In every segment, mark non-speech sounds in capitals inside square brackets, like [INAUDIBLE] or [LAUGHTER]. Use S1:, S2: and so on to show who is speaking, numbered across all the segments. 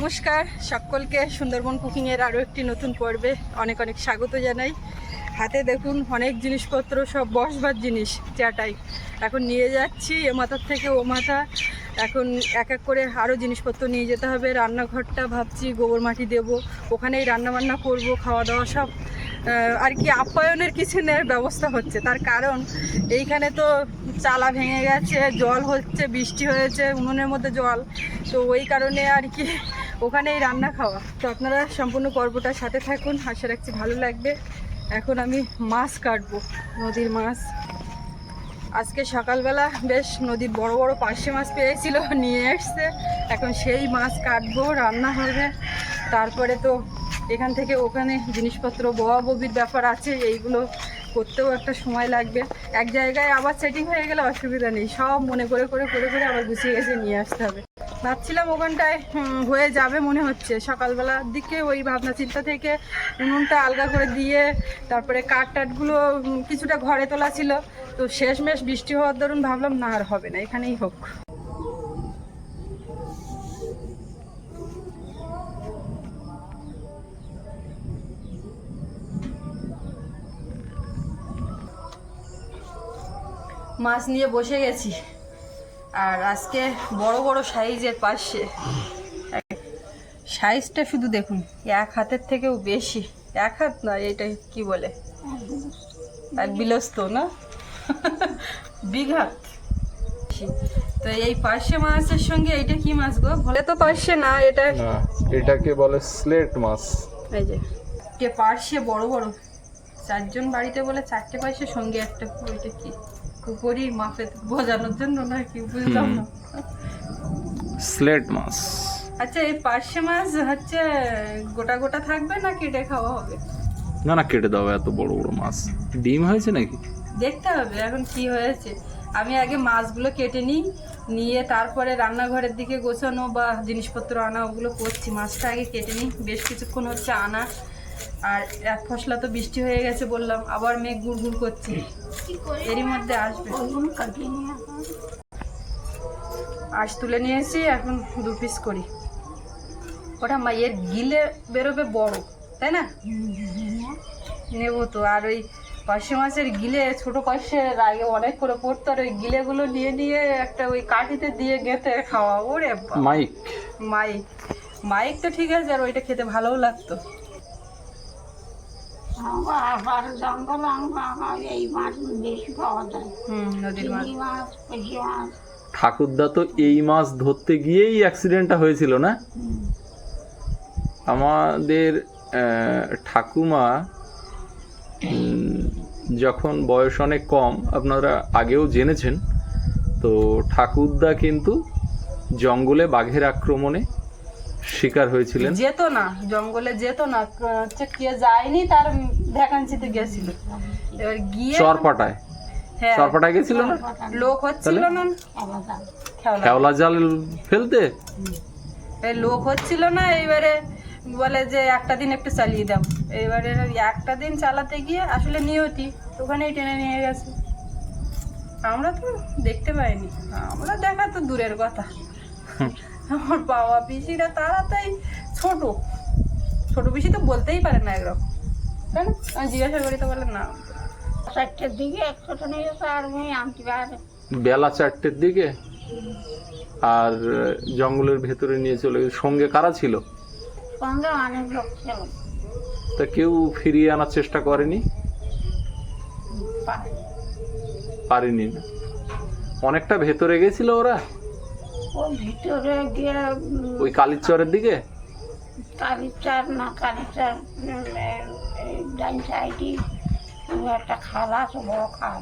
S1: নমস্কার। সকলকে সুন্দরবন কুকিংয়ের আরও একটি নতুন পর্বে অনেক অনেক স্বাগত জানাই। হাতে দেখুন অনেক জিনিসপত্র, সব বসবার জিনিস, চাটাই। এখন নিয়ে যাচ্ছি এ মাথার থেকে ও মাথা। এখন এক এক করে আরও জিনিসপত্র নিয়ে যেতে হবে। রান্নাঘরটা ভাবছি গোবর মাটি দেবো। ওখানেই রান্নাবান্না করব, খাওয়া দাওয়া সব। আর কি আপ্যায়নের কিচেনের ব্যবস্থা হচ্ছে। তার কারণ, এইখানে তো চালা ভেঙে গেছে, জল হচ্ছে, বৃষ্টি হয়েছে, উনুনের মধ্যে জল। তো ওই কারণে আর কি ওখানেই রান্না খাওয়া। তো আপনারা সম্পূর্ণ পর্বটার সাথে থাকুন, আশা রাখছি ভালো লাগবে। এখন আমি মাছ কাটবো, নদীর মাছ। আজকে সকালবেলা বেশ নদীর বড় বড় পার্শে মাছ পেয়েছিল, নিয়ে এসছে। এখন সেই মাছ কাটবো, রান্না হবে। তারপরে তো এখান থেকে ওখানে জিনিসপত্র বয়া ববির ব্যাপার আছে, এইগুলো করতেও একটা সময় লাগবে। এক জায়গায় আবার সেটিং হয়ে গেলে অসুবিধা নেই, সব মনে করে করে করে করে আবার গুছিয়ে গেছে নিয়ে আসতে হবে। ভাবছিলাম ওখানটায় হয়ে যাবে মনে হচ্ছে। সকালবেলার দিকে ওই ভাবনা চিন্তা থেকে উনুনটা আলগা করে দিয়ে, তারপরে কাঠ টাটগুলো কিছুটা ঘরে তোলা ছিল। তো শেষমেশ বৃষ্টি হওয়ার দরুন ভাবলাম, না, আর হবে না, এখানেই হোক। মাছ নিয়ে বসে গেছি। আর আজকে বড় বড় সাইজের পাশে। সাইজটা শুধু দেখুন এক হাতের থেকেও বেশি। এক হাত না এটা কি বলে? এক বিলস্ত না? বিঘাত তো এই পার্শে মাছের সঙ্গে এইটা কি মাছ গো? বলে তো পার্শে না এটা
S2: এটাকে বলে স্লেট মাছ।
S1: এই যে কে পার্শে বড় বড়। চারজন বাড়িতে বলে চারটে পার্শে সঙ্গে একটা ওইটা কি? কুপুরি মাপে বোঝানোর জন্য না কি বুঝলাম না।
S2: স্লেট মাছ।
S1: আচ্ছা এই পার্শে মাছ হচ্ছে গোটা গোটা থাকবে না কেটে খাওয়া হবে?
S2: না না কেটে দাও এত বড় বড় মাছ। ডিম হয়েছে নাকি?
S1: দেখতে হবে এখন কি হয়েছে। আমি আগে মাছগুলো কেটে নিই নিয়ে তারপরে রান্নাঘরের দিকে গোছানো বা জিনিসপত্র আনা ওগুলো করছি। মাছটা আগে কেটে নিই বেশ কিছুক্ষণ হচ্ছে আনা। আর এক ফসলা তো বৃষ্টি হয়ে গেছে বললাম আবার মেঘ গুড় গুড় করছে। এরই মধ্যে আসবে। আঁশ তুলে নিয়েছি এখন দু পিস করি। ওটা মায়ের গিলে বেরোবে বড় তাই না? নেব তো আর ওই পার্শে মাছের গিলে ছোট পার্শের আগে অনেক করে পড়তো আর ওই গিলেগুলো নিয়ে নিয়ে একটা ওই কাঠিতে দিয়ে গেঁথে খাওয়া ওরে।
S2: মাইক।
S1: মাইক মাইক তো ঠিক আছে আর ওইটা খেতে ভালোও লাগতো।
S2: ঠাকুরদা তো এই মাছ ধরতে গিয়েই অ্যাক্সিডেন্টটা হয়েছিল না? আমাদের ঠাকুমা যখন বয়স অনেক কম, আপনারা আগেও জেনেছেন, তো ঠাকুরদা কিন্তু জঙ্গলে বাঘের আক্রমণে শিকার হয়েছিলেন?
S1: যেত না জঙ্গলে যেত না হচ্ছে কে যায়নি তার ভ্যাকান্সিতে গেছিল। এবার গিয়ে
S2: চরপাটায়
S1: হ্যাঁ।
S2: চরপাটায় গেছিল না?
S1: লোক হচ্ছিল না। খেওলা।
S2: জাল ফেলতে?
S1: লোক হচ্ছিল না এইবারে বলে যে একটা দিন একটু চালিয়ে দাও। এইবারে একটা দিন চালাতে গিয়ে আসলে নিয়তি ওখানেই টেনে নিয়ে গেছে। আমরা তো দেখতে পাইনি। আমরা দেখা তো দূরের কথা। আমার বাবা পিসিরা তারা তাই ছোট। ছোট পিসি তো বলতেই পারে না একরকম। তাই না আমি জিজ্ঞাসা করি তো বলে না।
S3: চারটের দিকে একশোটা নিয়ে গেছে আর আমি আনতে পারে
S2: বেলা চারটের দিকে? আর জঙ্গলের ভেতরে নিয়ে চলে গেছে সঙ্গে কারা ছিল?
S3: সঙ্গে অনেক লোক ছিল।
S2: তা কেউ ফিরিয়ে আনার চেষ্টা করেনি?
S3: পারে।
S2: পারেনি না। অনেকটা ভেতরে গেছিল ওরা?
S3: ওই ভিতরে গিয়ে
S2: ওই কালিচরের দিকে?
S3: কালিচার না কালিচার ডাইন সাইডে একটা খাল আছে বড় খাল।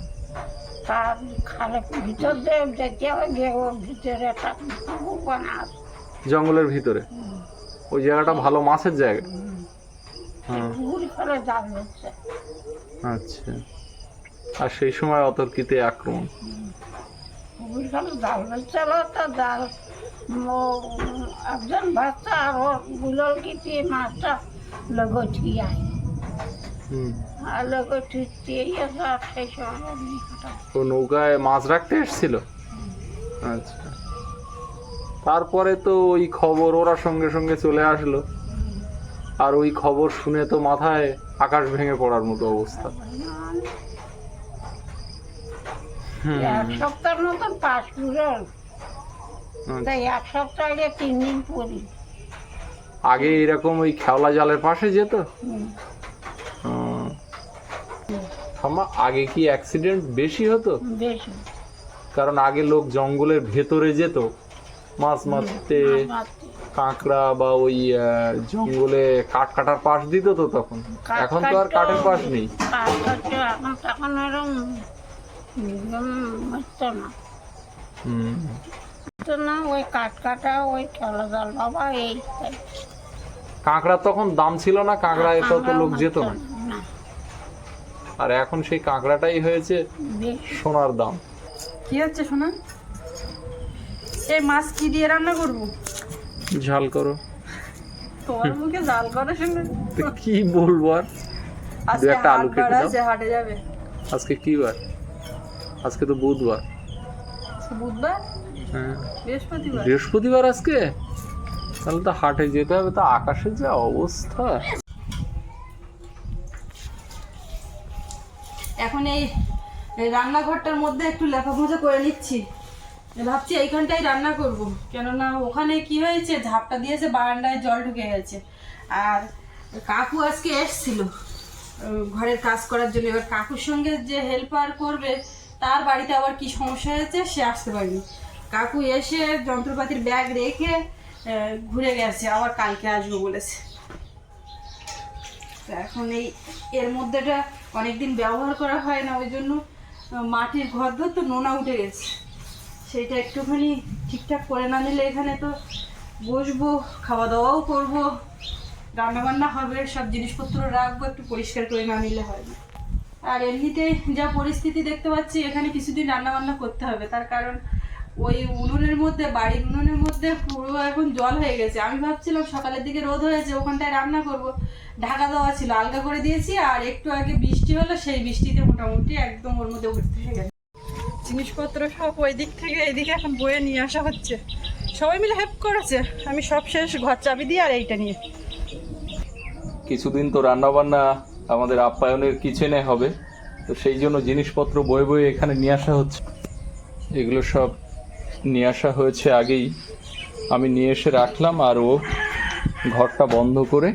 S3: তার খালে ভিতর দিয়ে যেতে হবে গিয়ে ওর ভিতরে একটা পুকুর আছে।
S2: জঙ্গলের ভিতরে? ওই জায়গাটা ভালো মাছের জায়গা? হ্যাঁ। আচ্ছা। আর সেই সময় অতর্কিতে আক্রমণ।
S3: ফেলে জাল হচ্ছিল তা জাল একজন বাচ্চা আর ওরগুলোর কিছু মাছটা লগটি আয়।
S2: হুম।
S3: আর দিয়ে এসে সেই সময়
S2: ও নৌকায় মাছ রাখতে এসেছিল? আচ্ছা। তারপরে তো ওই খবর ওরা সঙ্গে সঙ্গে চলে আসলো। আর ওই খবর শুনে তো মাথায় আকাশ ভেঙে পড়ার মতো অবস্থা।
S3: এক সপ্তাহের মতন পুরো
S2: আচ্ছা।
S3: তাই এক সপ্তাহ আগে তিন দিন পরি
S2: আগে এরকম ওই খেওলা জালের পাশে যেত। ঠাম্মা আগে কি অ্যাক্সিডেন্ট বেশি হতো?
S3: বেশি।
S2: কারণ আগে লোক জঙ্গলের ভেতরে যেত। মাছ মারতে। কাঁকড়া বা ওই জঙ্গলে কাঠ কাটার পাশ দিত তো তখন? এখন তো আর কাঠের পাশ নেই।
S3: এখন তখন এরম না। না ওই কাঠ ওই খেলা বাবা এই
S2: কাঁকড়ার তখন দাম ছিল না কাঁকড়া এত তো লোক যেত না। আর এখন সেই কাঁকড়াটাই হয়েছে সোনার দাম।
S1: কি হচ্ছে শোনা এই মাছ কি দিয়ে রান্না করব?
S2: ঝাল করো।
S1: তোমার মুখে জাল করা শুনে।
S2: কি বলব আর?
S1: আজকে
S2: একটা আলু কেটে দাও।
S1: হাটে যাবে।
S2: আজকে কি বার? আজকে তো বুধবার।
S1: বুধবার?
S2: হ্যাঁ।
S1: বৃহস্পতিবার?
S2: বৃহস্পতিবার আজকে? তাহলে তো হাটে যেতে হবে তো আকাশের যা অবস্থা।
S1: এখন এই রান্নাঘরটার মধ্যে একটু করে নিচ্ছি। ভাবছি এইখানটাই রান্না করব। কেননা ওখানে কি হয়েছে ঝাপটা দিয়েছে বারান্দায় জল ঢুকে গেছে। আর কাকু আজকে এসছিল। ঘরের কাজ করার জন্য। এবার কাকুর সঙ্গে যে হেল্পার করবে তার বাড়িতে আবার কি সমস্যা হয়েছে সে আসতে পারেনি। কাকু এসে যন্ত্রপাতির ব্যাগ রেখে ঘুরে গেছে, আবার কালকে আসব বলেছে। এখন এই, এর মধ্যেটা অনেকদিন ব্যবহার করা হয় না, ওই জন্য মাটির ঘর ধর তো নোনা উঠে গেছে। সেটা একটুখানি ঠিকঠাক করে না নিলে এখানে তো বসবো খাওয়া দাওয়াও করব রান্না বান্না হবে, সব জিনিসপত্র রাখব, একটু পরিষ্কার করে না নিলে হয় না। আর এমনিতে যা পরিস্থিতি দেখতে পাচ্ছি, এখানে কিছুদিন রান্না বান্না করতে হবে। তার কারণ ওই উনুনের মধ্যে, বাড়ির উনুনের মধ্যে পুরো এখন জল হয়ে গেছে। আমি ভাবছিলাম সকালের দিকে রোদ হয়েছে, ওখানটায় রান্না করব। ঢাকা দেওয়া ছিল, আলগা করে দিয়েছি, আর একটু আগে বৃষ্টি হলো, সেই বৃষ্টিতে মোটামুটি একদম ওর মধ্যে উঠতে হয়ে গেছে। জিনিসপত্র সব ওই দিক থেকে এদিকে এখন বয়ে নিয়ে আসা হচ্ছে। সবাই মিলে হেল্প করেছে। আমি সব শেষ, ঘর চাবি দিয়ে আর এইটা নিয়ে।
S2: কিছুদিন তো রান্না বান্না আমাদের আপ্যায়নের কিচেনে হবে। তো সেই জন্য জিনিসপত্র বয়ে বয়ে এখানে নিয়ে আসা হচ্ছে। এগুলো সব নিয়ে আসা হয়েছে আগেই। আমি নিয়ে এসে রাখলাম আর ও ঘরটা বন্ধ করে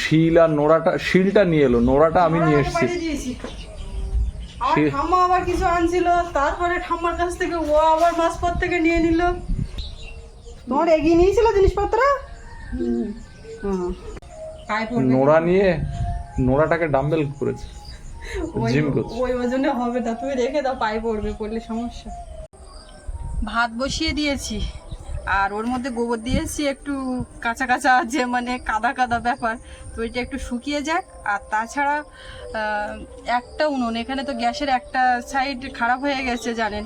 S2: শিল আর নোড়াটা শিলটা নিয়ে এলো। নোড়াটা আমি নিয়ে এসেছি।
S1: ঠাম্মা আবার কিছু আনছিল। তারপরে ঠাম্মার কাছ থেকে ও আবার মাছপথ থেকে নিয়ে নিল। তোমার এগিয়ে নিয়েছিল জিনিসপত্র? হুম।
S2: নোড়া নিয়ে নোড়াটাকে ডাম্বেল করেছে। জিম করছে।
S1: ওই ওজনে হবে না তুমি রেখে দাও পায়ে পড়বে পড়লে সমস্যা। ভাত বসিয়ে দিয়েছি আর ওর মধ্যে গোবর দিয়েছি একটু কাঁচা কাঁচা যে মানে কাদা কাদা ব্যাপার তো এটা একটু শুকিয়ে যাক। আর তাছাড়া একটা উনুন এখানে তো গ্যাসের একটা সাইড খারাপ হয়ে গেছে জানেন।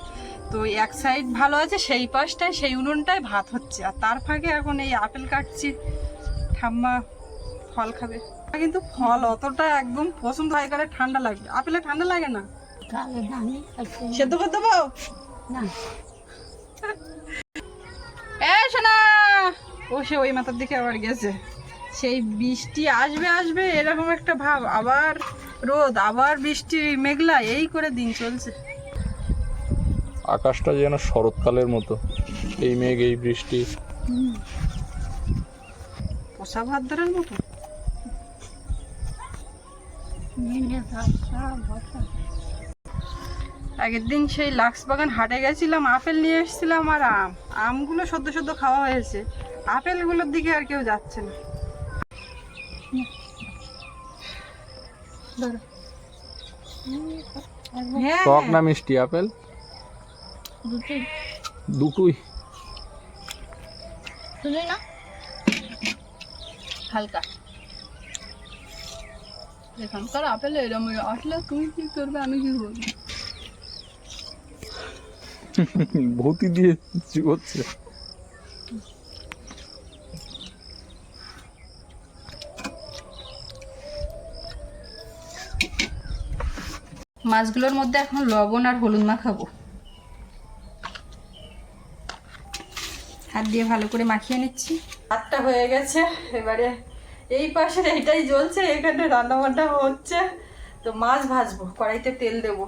S1: তো এক সাইড ভালো আছে সেই পাশটায় সেই উনুনটায় ভাত হচ্ছে। আর তার ফাঁকে এখন এই আপেল কাটছি। ঠাম্মা ফল খাবে। কিন্তু ফল অতটা একদম পছন্দ হয় করে ঠান্ডা লাগবে আপেলে ঠান্ডা লাগে না? সেদ্ধ করতে পাও
S3: না।
S1: এ শোনা ও সে ওই মাথার দিকে আবার গেছে। সেই বৃষ্টি আসবে আসবে এরকম একটা ভাব। আবার রোদ আবার বৃষ্টি মেঘলা এই করে দিন চলছে।
S2: আকাশটা যেন শরৎকালের মতো। এই মেঘ এই বৃষ্টি।
S1: পোষা ভাত ধরার মতো। আগের দিন সেই লাক্স বাগান হাটে গেছিলাম আপেল নিয়ে এসেছিলাম আর আম। আমগুলো সদ্য সদ্য খাওয়া হয়েছে। আপেলগুলোর দিকে আর কেউ যাচ্ছে না। হ্যাঁ।
S2: টক না মিষ্টি আপেল?
S3: দুটোই।
S2: দুটোই।
S3: না?
S1: হালকা। এখানকার আপেল এরম আসলে তুমি কি করবে? আমি কি করব? [LAUGHS]
S2: ভূতি দিয়ে হচ্ছে?
S1: মাছগুলোর মধ্যে এখন লবণ আর হলুদ মাখাবো। হাত দিয়ে ভালো করে মাখিয়ে নিচ্ছি। হাতটা হয়ে গেছে। এবারে এই পাশের এইটাই জ্বলছে, এখানে রান্না বান্না হচ্ছে। তো মাছ ভাজবো, কড়াইতে তেল দেব।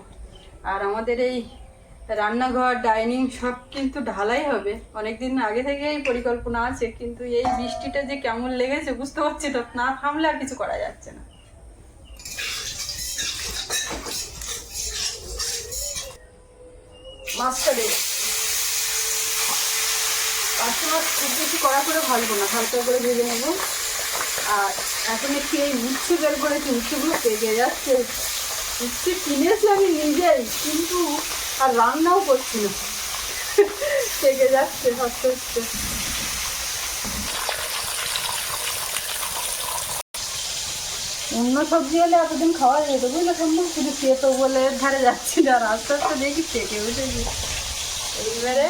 S1: আর আমাদের এই রান্নাঘর, ডাইনিং, সব কিন্তু ঢালাই হবে। অনেকদিন আগে থেকেই পরিকল্পনা আছে, কিন্তু এই বৃষ্টিটা যে কেমন লেগেছে বুঝতে পারছি না না থামলে আর কিছু করা যাচ্ছে না। মাছটা দেবো। পাঁচটা মাছ খুব বেশি কড়া করে ভাজবো না, হালকা করে ভেজে নেব। আর এখন একটু এই উচ্ছে বের করেছি উচ্ছেগুলো পেকে যাচ্ছে। উচ্ছে কিনেছি আমি নিজেই, কিন্তু আর রান্নাও করছি না। পেকে যাচ্ছে অন্য সবজি হলে এতদিন খাওয়া যেত বুঝলে সম্ভব শুধু খেতো বলে ধারে যাচ্ছি না আর আস্তে আস্তে দেখি পেকে উঠেছি। এইবারে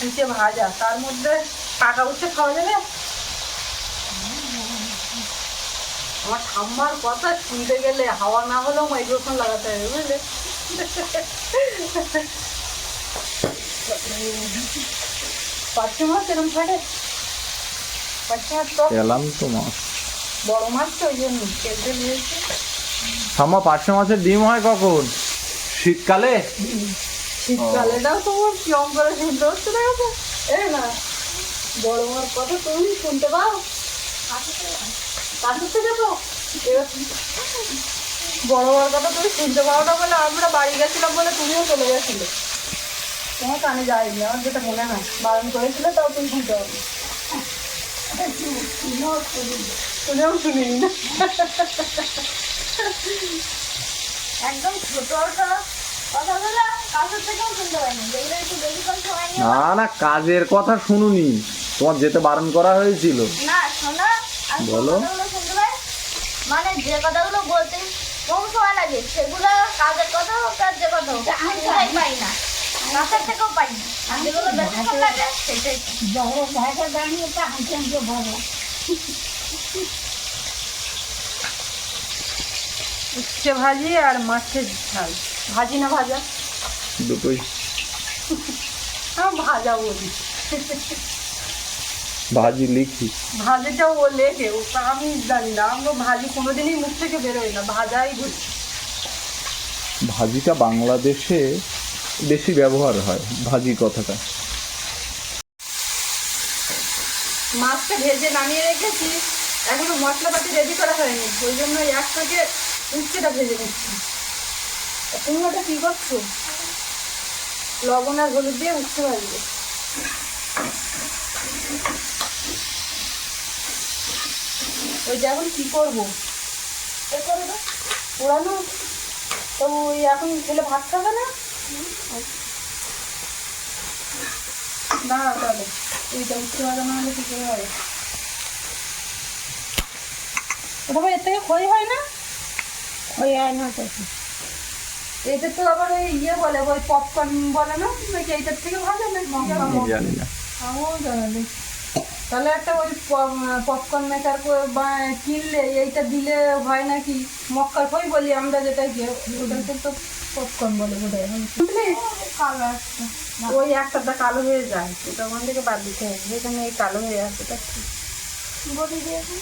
S1: নিচে ভাজা, তার মধ্যে পাকা উচ্ছে খাওয়া যাবে আমার ঠাম্মার কথা শুনতে গেলে হাওয়া না হলেও মাইক্রোফোন লাগাতে হবে বুঝলে? পাঁচশো মাছ এরকম ছাড়ে পাঁচশো মাছ তো
S2: এলাম তো মাছ
S1: বড় মাছ তো ওই জন্য কেটে নিয়েছে।
S2: ঠাম্মা পার্শে মাছের ডিম হয় কখন? শীতকালে?
S1: শীতকালেটাও তোমার কিরম করে শুনতে হচ্ছে না? এই না বড় মার কথা তুমি শুনতে পাও? কাছে থেকে তো এবার বড় কথা তুমি শুনতে পাও না বলে আমরা বাড়ি গেছিলাম বলে তুমিও চলে গেছিলে। তোমার কানে যায়নি আমার যেটা মনে হয়। বারণ করেছিল তাও তুমি শুনতে পাবো। শুনেও শুনিনি না?
S3: একদম ছোট ছোট কথাগুলো কাছের থেকেও শুনতে পাইনি। যেগুলো একটু বেশি করে সময়
S2: না না কাজের কথা শুনুনি। তোমার যেতে বারণ করা হয়েছিল।
S3: না শোনো
S2: বলো।
S3: কথাগুলো শুনতে মানে যে কথাগুলো বলতে কম সময় লাগে সেগুলো কাজের কথা হোক আর যে কথা হোক শুনতেই পাই না। কাছের থেকেও পাই না। আর যেগুলো বেশিক্ষণ লাগে সেটাই বড় ভাইটা দাঁড়িয়ে তো হাঁটে হাঁটে বড়।
S1: উচ্ছে ভাজি আর মাছের ঝাল। ভাজি না ভাজা?
S2: দুটোই।
S1: হ্যাঁ ভাজা বলি।
S2: ভাজি লিখি।
S1: ভাজিটাও ও লেখে ও আমি জানি না আমরা ভাজি কোনোদিনই মুখ থেকে বেরোয় না ভাজাই বুঝি
S2: ভাজিটা বাংলাদেশে বেশি ব্যবহার হয় ভাজি কথাটা।
S1: মাছটা ভেজে নামিয়ে রেখেছি এখনও মশলাপাতি রেডি করা হয়নি ওই জন্য এক থেকে উচ্ছেটা ভেজে নিচ্ছি। তুমি ওটা কী করছ? লবণ আর হলুদ দিয়ে উচ্ছে ভাজবে। ওই যে এখন কী করব? এ করে দাও পোড়ানো। তো ওই এখন ছেলে ভাত খাবে না? না তাহলে এইটা উচ্ছে ভাজা না হলে কী করে হবে? ওটা এর থেকে ক্ষয় হয় না?
S3: ওই আর না তো।
S1: এটা তো আবার ওই ইয়ে বলে ওই পপকর্ন বলে না? নাকি এইটার থেকে ভালো
S2: আমি জানি না।
S1: আমিও জানা নেই তাহলে একটা ওই পপকর্ন মেকার কিনলে এইটা দিলে হয় নাকি? মক্কার খই বলি আমরা যেটা গিয়ে ওটাকে তো পপকর্ন বলে বোধ হয় বুঝলি?
S3: কালো একটা।
S1: ওই একটাটা কালো হয়ে যায় ওটা ওখান থেকে বাদ দিতে হবে। যেখানে এই কালো হয়ে আছে ওটা কি
S3: বডি দিয়েছেন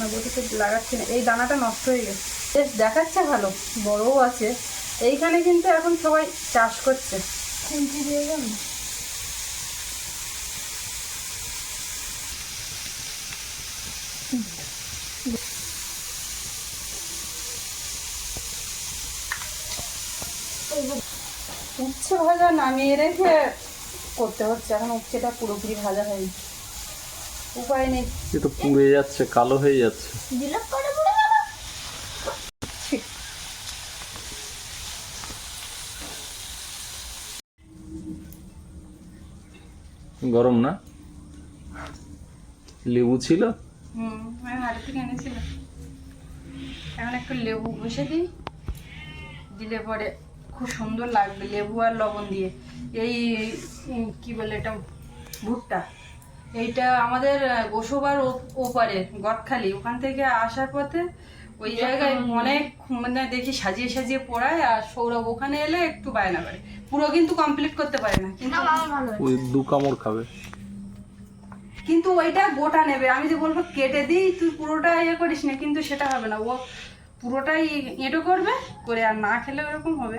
S3: না
S1: বটিতে লাগাচ্ছি না। এই দানাটা নষ্ট হয়ে গেছে। বেশ দেখাচ্ছে ভালো। বড়ও আছে। এইখানে কিন্তু এখন সবাই চাষ করছে।
S3: খুন্তি দিয়ে যান
S1: উচ্ছে ভাজা নামিয়ে রেখে করতে হচ্ছে। এখন উচ্ছেটা পুরোপুরি ভাজা হয়নি। উপায় নেই।
S2: এ তো পুড়ে যাচ্ছে কালো হয়ে যাচ্ছে।
S3: জিলাপ করে পড়ে গেল
S2: গরম না? লেবু ছিল?
S1: হুম আমি হাটের থেকে এনেছিলাম। এখন একটু লেবু ঘষে দিই দিলে পরে খুব সুন্দর লাগবে লেবু আর লবণ দিয়ে। এই কি বলে এটা ভুট্টা। এইটা আমাদের গোসবার ও- ওপারে গদখালি। ওখান থেকে আসার পথে ওই জায়গায় অনেক মানে দেখি সাজিয়ে সাজিয়ে পড়ায় আর সৌরভ ওখানে এলে একটু বায়না করে। পুরো কিন্তু কমপ্লিট করতে পারে না কিন্তু
S3: ভালো
S2: ওই দু কামড় খাবে।
S1: কিন্তু ওইটা গোটা নেবে। আমি যে বলব কেটে দিই তুই পুরোটা ইয়ে করিস না কিন্তু সেটা হবে না। ও পুরোটাই এঁটো করবে করে আর না খেলে ওরকম হবে।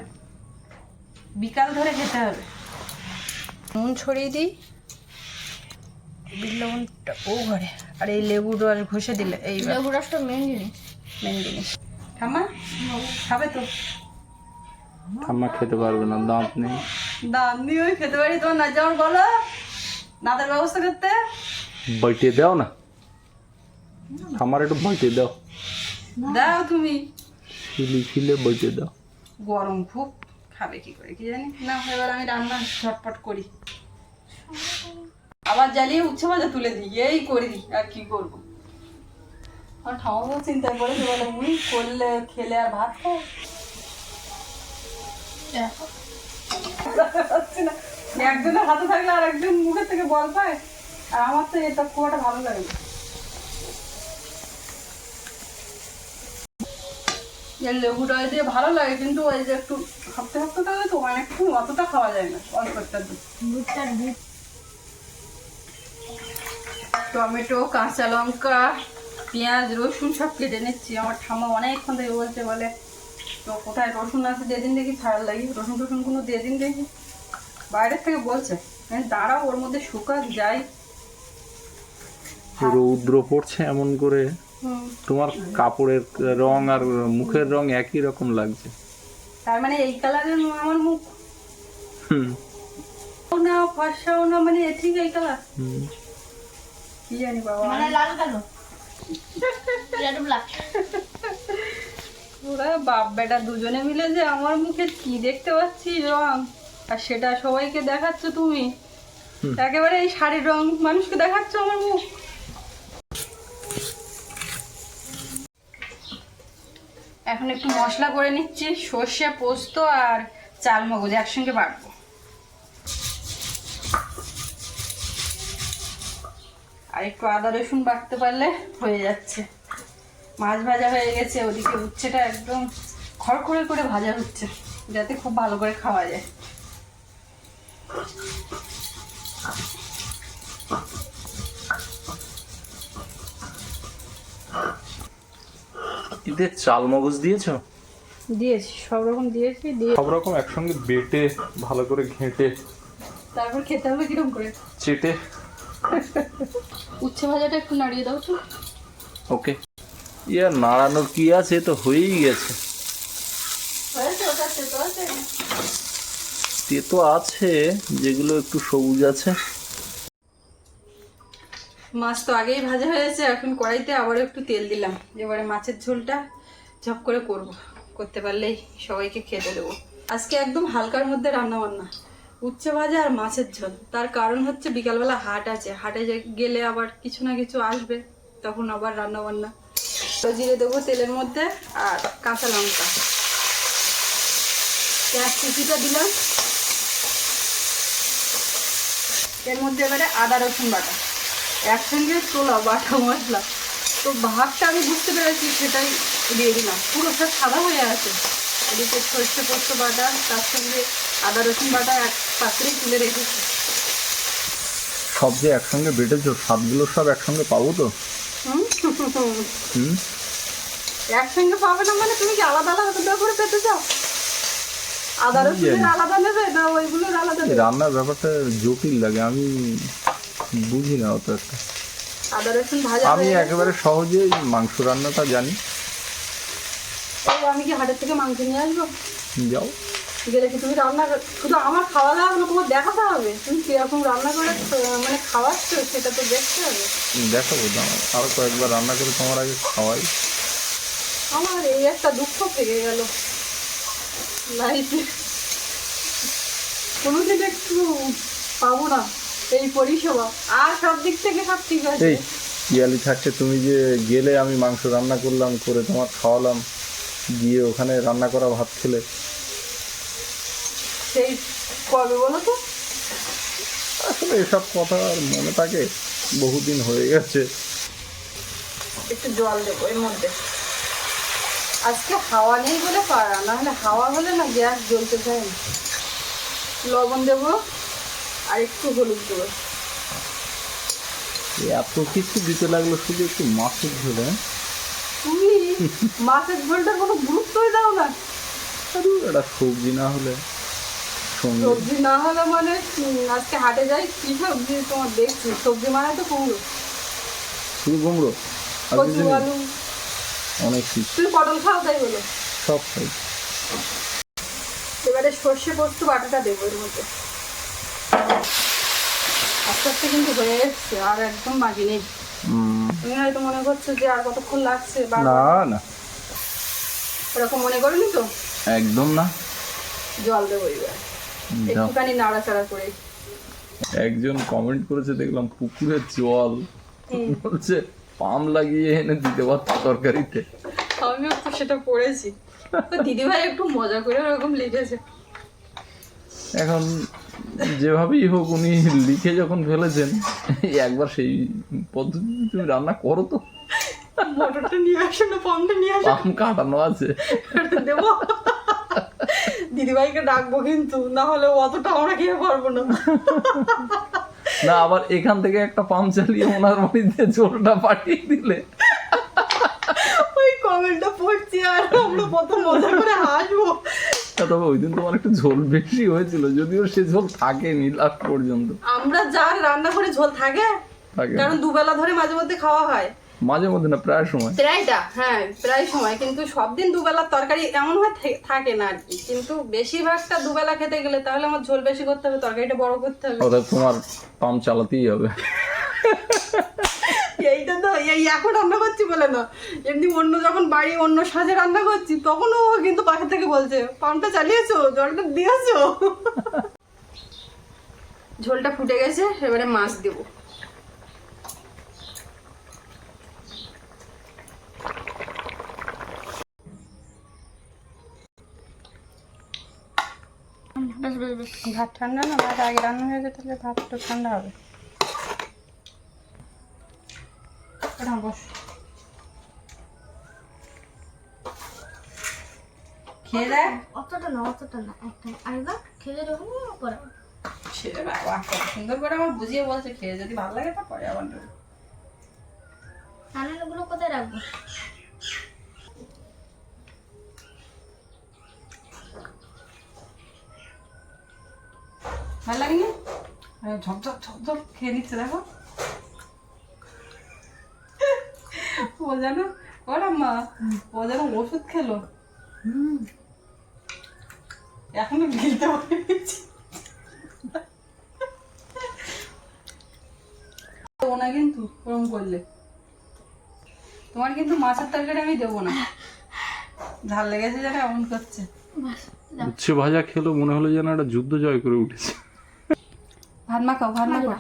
S1: বিকাল ধরে খেতে হবে। নুন ছড়িয়ে দিই। লবণটা ও ঘরে। আর এই লেবু রস ঘষে দিলে এই
S4: লেবু রসটা মেন জিনিস।
S1: মেন জিনিস। ঠাম্মা খাবে তো?
S2: ঠাম্মা খেতে পারবে না দাঁত নেই।
S1: দিয়ে ওই খেতে পারি তোমার না যেমন বলো দাঁতের ব্যবস্থা করতে।
S2: বইটে দাও না আমার একটু বইটে দাও
S1: দাও তুমি
S2: ছিলে ছিলে বইটে দাও
S1: গরম খুব খাবে কি করে কি জানি না এবার আমি রান্না ঝটপট করি। আবার জ্বালিয়ে উচ্ছে ভাজা তুলে দিই এই করি আর কি করব? আর ঠামাবো চিন্তা করেছে বলে মুই করলে খেলে আর ভাত খাও [LAUGHS] একজনের হাতে থাকলে আর একজন মুখের থেকে বল পায়। আর আমার তো এটা খুব একটা ভালো লাগে না। লেবুটা দিয়ে ভালো লাগে কিন্তু ওই যে একটু হাফতে হাফতে থাকে তো অনেকক্ষণ অতটা খাওয়া যায় না অল্প একটা
S4: দুধটা দুধ
S1: টমেটো কাঁচা লঙ্কা পেঁয়াজ রসুন সব কেটে নিচ্ছি। আমার ঠাম্মা অনেকক্ষণ থেকে বলছে বলে তো কোথায় রসুন আছে? দিয়ে দিন দেখি ছাড়ার লাগি। রসুন টসুনগুলো দিয়ে দিন দেখি বাইরের থেকে বলছে। আমি দাঁড়াও ওর মধ্যে শুকাক যাই।
S2: রৌদ্র পড়ছে এমন করে। তোমার কাপড়ের রং আর মুখের রং একই রকম লাগছে।
S1: তার মানে এই কালারের আমার মুখ?
S2: হুম।
S1: না ফর্সাও না মানে ঠিক এই কালার?
S2: হুম।
S1: কি জানি বাবা।
S4: মানে লাল কালো [LAUGHS]
S1: ওরা বাপ বেটা দুজনে মিলে যে আমার মুখে কি দেখতে পাচ্ছি রং? আর সেটা সবাইকে দেখাচ্ছ তুমি? একেবারে এই শাড়ির রং মানুষকে দেখাচ্ছ আমার মুখ? এখন একটু মশলা করে নিচ্ছি, সর্ষে, পোস্ত আর চাল মগজ একসঙ্গে বাটবো। আর একটু আদা, রসুন বাটতে পারলে হয়ে যাচ্ছে। মাছ ভাজা হয়ে গেছে, ওদিকে উচ্ছেটা একদম খড়খড়ে করে ভাজা হচ্ছে, যাতে খুব ভালো করে খাওয়া যায়।
S2: এতে চাল মগজ দিয়েছ?
S1: দিয়েছি সব রকম দিয়েছি দিয়ে
S2: সব রকম একসঙ্গে বেটে ভালো করে ঘেঁটে।
S1: তারপর খেতে হবে কিরম করে?
S2: চেটে।
S1: উচ্ছে ভাজাটা একটু নাড়িয়ে দাও তো।
S2: ওকে। ইয়া নাড়ানোর কি আছে? তো হয়েই গেছে।
S1: ওটা তো আছে
S2: যেগুলো একটু সবুজ আছে।
S1: মাছ তো আগেই ভাজা হয়েছে এখন কড়াইতে আবার একটু তেল দিলাম। এবারে মাছের ঝোলটা ঝপ করে করব। করতে পারলেই সবাইকে খেতে দেবো। আজকে একদম হালকার মধ্যে রান্না বান্না উচ্ছে ভাজা আর মাছের ঝোল। তার কারণ হচ্ছে বিকালবেলা হাট আছে। হাটে গেলে আবার কিছু না কিছু আসবে, তখন আবার রান্না বান্না তো জিরে দেবো তেলের মধ্যে আর কাঁচা লঙ্কা। পেঁয়াজ কুচিটা দিলাম। এর মধ্যে এবারে আদা রসুন বাটা। একসঙ্গে তোলা বাটা মশলা। তো ভাবটা আমি বুঝতে পেরেছি সেটাই দিয়ে দিলাম। পুরো সব সাদা হয়ে আছে। এদিকে সর্ষে পোস্ত বাটা তার সঙ্গে আদা রসুন বাটা এক পাত্রেই তুলে রেখেছি।
S2: সব যে একসঙ্গে বেটেছো স্বাদগুলো সব একসঙ্গে পাবো তো?
S1: হুম? একসঙ্গে পাবে না মানে তুমি কি আলাদা আলাদা করে পেতে চাও? আদা রসুনের আলাদা নেবে না ওইগুলোর আলাদা
S2: রান্নার ব্যাপারটা জটিল লাগে। আমি বুঝি না অত একটা।
S1: আদা রসুন ভাজা
S2: আমি একেবারে সহজেই মাংস রান্নাটা জানি।
S1: এই আমি কি হাটের থেকে মাংস নিয়ে আসব?
S2: যাও।
S1: গেলে কি তুমি রান্না শুধু আমার খাওয়া দাওয়া না তোমার দেখাতে হবে? তুমি কীরকম রান্না করে মানে খাওয়াচ্ছ সেটা তো দেখতে হবে।
S2: দেখাবো দাও আরও কয়েকবার রান্না করে তোমার আগে খাওয়াই।
S1: আমার এই একটা দুঃখ থেকে গেল। লাইফে কোনোদিন একটু পাবো না। এই পরিষেবা। আর সব দিক থেকে সব ঠিক আছে।
S2: এই পিয়ালি থাকতে তুমি যে গেলে আমি মাংস রান্না করলাম করে তোমার খাওয়ালাম গিয়ে ওখানে রান্না করা ভাত খেলে।
S1: সেই কবে বলো তো?
S2: আসলে এসব কথা আর মনে থাকে বহুদিন হয়ে গেছে।
S1: একটু জল দেবো এর মধ্যে। আজকে হাওয়া নেই বলে পারা না হলে হাওয়া হলে না গ্যাস জ্বলতে চায় লবণ দেবো? আর একটু হলুদ দেবো
S2: এত কিছু দিতে লাগল শুধু একটু মাছের ঝোল হ্যাঁ?
S1: তুমি মাছের ঝোলটার কোনো গুরুত্বই দাও না।
S2: এটা সবজি না হলে
S1: সবজি না হলে মানে আজকে হাটে যাই কি সবজি তোমার দেখছি? সবজি মানে তো কুমড়ো।
S2: শুধু কুমড়ো?
S1: কচু আলু।
S2: অনেক কিছু।
S1: তুমি পটল খাও তাই বলো।
S2: সব খাই।
S1: এবারে সর্ষে পোস্ত বাটাটা দেবো এর মধ্যে। আস্তে আস্তে কিন্তু হয়ে এসছে আর একদম বাকি নেই। তুমি হয়তো মনে করছ যে আর কতক্ষণ লাগছে
S2: না না।
S1: মনে তো?
S2: একদম না।
S1: জল দেবো এবার। একটুখানি নাড়াচাড়া করে।
S2: একজন কমেন্ট করেছে দেখলাম পুকুরের জল। বলছে পাম লাগিয়ে এনে দিতে পারতো তরকারিতে।
S1: আমিও তো সেটা পড়েছি। দিদিভাই একটু মজা করে ওরকম লিখেছে।
S2: এখন যেভাবেই হোক উনি লিখে যখন ফেলেছেন একবার সেই পদ্ধতি তুমি রান্না করো তো।
S1: মটরটা নিয়ে আসো না পামটা নিয়ে আসো।
S2: পাম কাটানো আছে।
S1: দেবো। দিদিভাইকে ডাকবো কিন্তু না হলে অতটা আমরা খেয়ে পারব না।
S2: না আবার এখান থেকে একটা পাম্প চালিয়ে ওনার বাড়িতে জোরটা পাঠিয়ে দিলে।
S1: ওই কমেন্টটা পড়ছি আর আমরা কত মজা করে হাসবো।
S2: তবে ওই দিন তোমার একটু ঝোল বেশি হয়েছিল যদিও সে ঝোল থাকেনি লাস্ট পর্যন্ত।
S1: আমরা যার রান্না করে ঝোল থাকে কারণ দুবেলা ধরে মাঝে মধ্যে খাওয়া হয়।
S2: মাঝে মধ্যে না প্রায় সময়।
S1: প্রায়টা হ্যাঁ প্রায় সময় কিন্তু সব দিন দুবেলার তরকারি এমন হয় থাকে না আর কি। কিন্তু বেশিরভাগটা দুবেলা খেতে গেলে তাহলে আমার ঝোল বেশি করতে হবে তরকারিটা বড় করতে হবে।
S2: অর্থাৎ তোমার পাম্প চালাতেই হবে। [LAUGHS]
S1: এইটা তো এই এখন রান্না করছি বলে না। এমনি অন্য যখন বাড়ি অন্য সাজে রান্না করছি, তখনও ও কিন্তু পাখি থেকে বলছে পাম্পটা চালিয়েছো? জলটা দিয়েছ? ঝোলটা ফুটে গেছে, এবারে মাছ দেবো।
S4: বেশ বেশ বেশ
S1: ভাত ঠান্ডা না? ভাত আগে রান্না হয়ে তাহলে ভাত একটু ঠান্ডা হবে। এটা বস। খেয়ে দেখ
S4: অতটা না অতটা না একটা। আরেকবার খেলে যখন পরে
S1: ছেলে বাবা সুন্দর করে আমার বুঝিয়ে বলছে খেয়ে যদি ভালো লাগে তা পরে আবার নেব।
S4: রান্নাগুলো কোথায় রাখব?
S1: ভালো লাগেনি? আরে ঝপঝপ ঝপঝপ খেয়ে নিচ্ছে দেখো। ও যেন ওরা মা ও যেন ওষুধ খেলো। এখনও গিলতে পারছি না। কিন্তু ওরম করলে। তোমার কিন্তু মাছের তরকারি আমি দেবো না। ঝাল লেগেছে যেন এমন করছে।
S2: উচ্ছে ভাজা খেলো মনে হলো যেন একটা যুদ্ধ জয় করে উঠেছে।
S1: ভাত মাখাও ভাত মাখাও।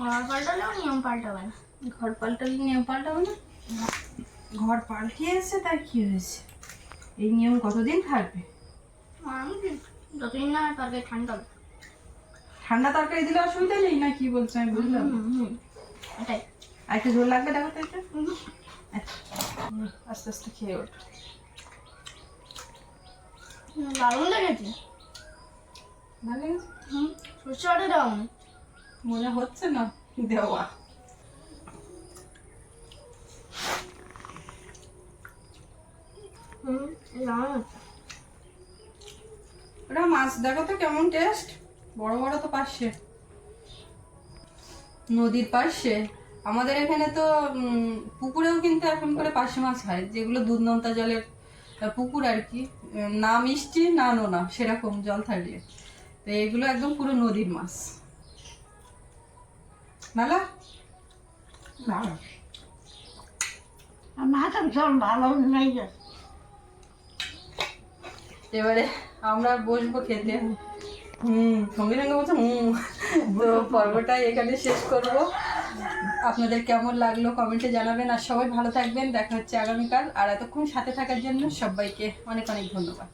S4: ঘর পাল্টালেও নিয়ম পাল্টাবে না।
S1: ঘর পাল্টালে নিয়ম পাল্টাবে না? ঘর পাল্টিয়েছে তার কি হয়েছে? এই নিয়ম কতদিন থাকবে?
S4: যতদিন না তরকারি ঠান্ডা
S1: ঠান্ডা তরকারি দিলে অসুবিধা নেই না কি বলছো আমি বুঝলাম।
S4: এটাই।
S1: আর একটু ঝোল লাগবে দেখো তো এটা আচ্ছা, আস্তে আস্তে খেয়ে ওঠ।
S4: দারুণ লেগেছে।
S1: ভালো লেগেছে?
S4: হুম সর্ষে বাটা দেওয়া মনে
S1: হচ্ছে না দেওয়া
S4: হুম দারুণ হচ্ছে
S1: ওটা মাছ দেখো তো কেমন টেস্ট বড় বড় তো পাশে। নদীর পাশে। আমাদের এখানে তো পুকুরেও কিন্তু এখন করে পাশে মাছ হয় যেগুলো দুধ নোনতা জলের পুকুর আর কি। না মিষ্টি না নোনা সেরকম জল থাকলে। তো এগুলো একদম পুরো নদীর মাছ। ভালো ভালো
S3: মাছের ঝোল ভালো নেই।
S1: এবারে আমরা বসবো খেতে। হুম, সঙ্গে সঙ্গে বলছে, হুম। তো পর্বটা এখানে শেষ করব। আপনাদের কেমন লাগল কমেন্টে জানাবেন আর সবাই ভালো থাকবেন। দেখা হচ্ছে আগামীকাল। আর এতক্ষণ সাথে থাকার জন্য সবাইকে অনেক অনেক ধন্যবাদ।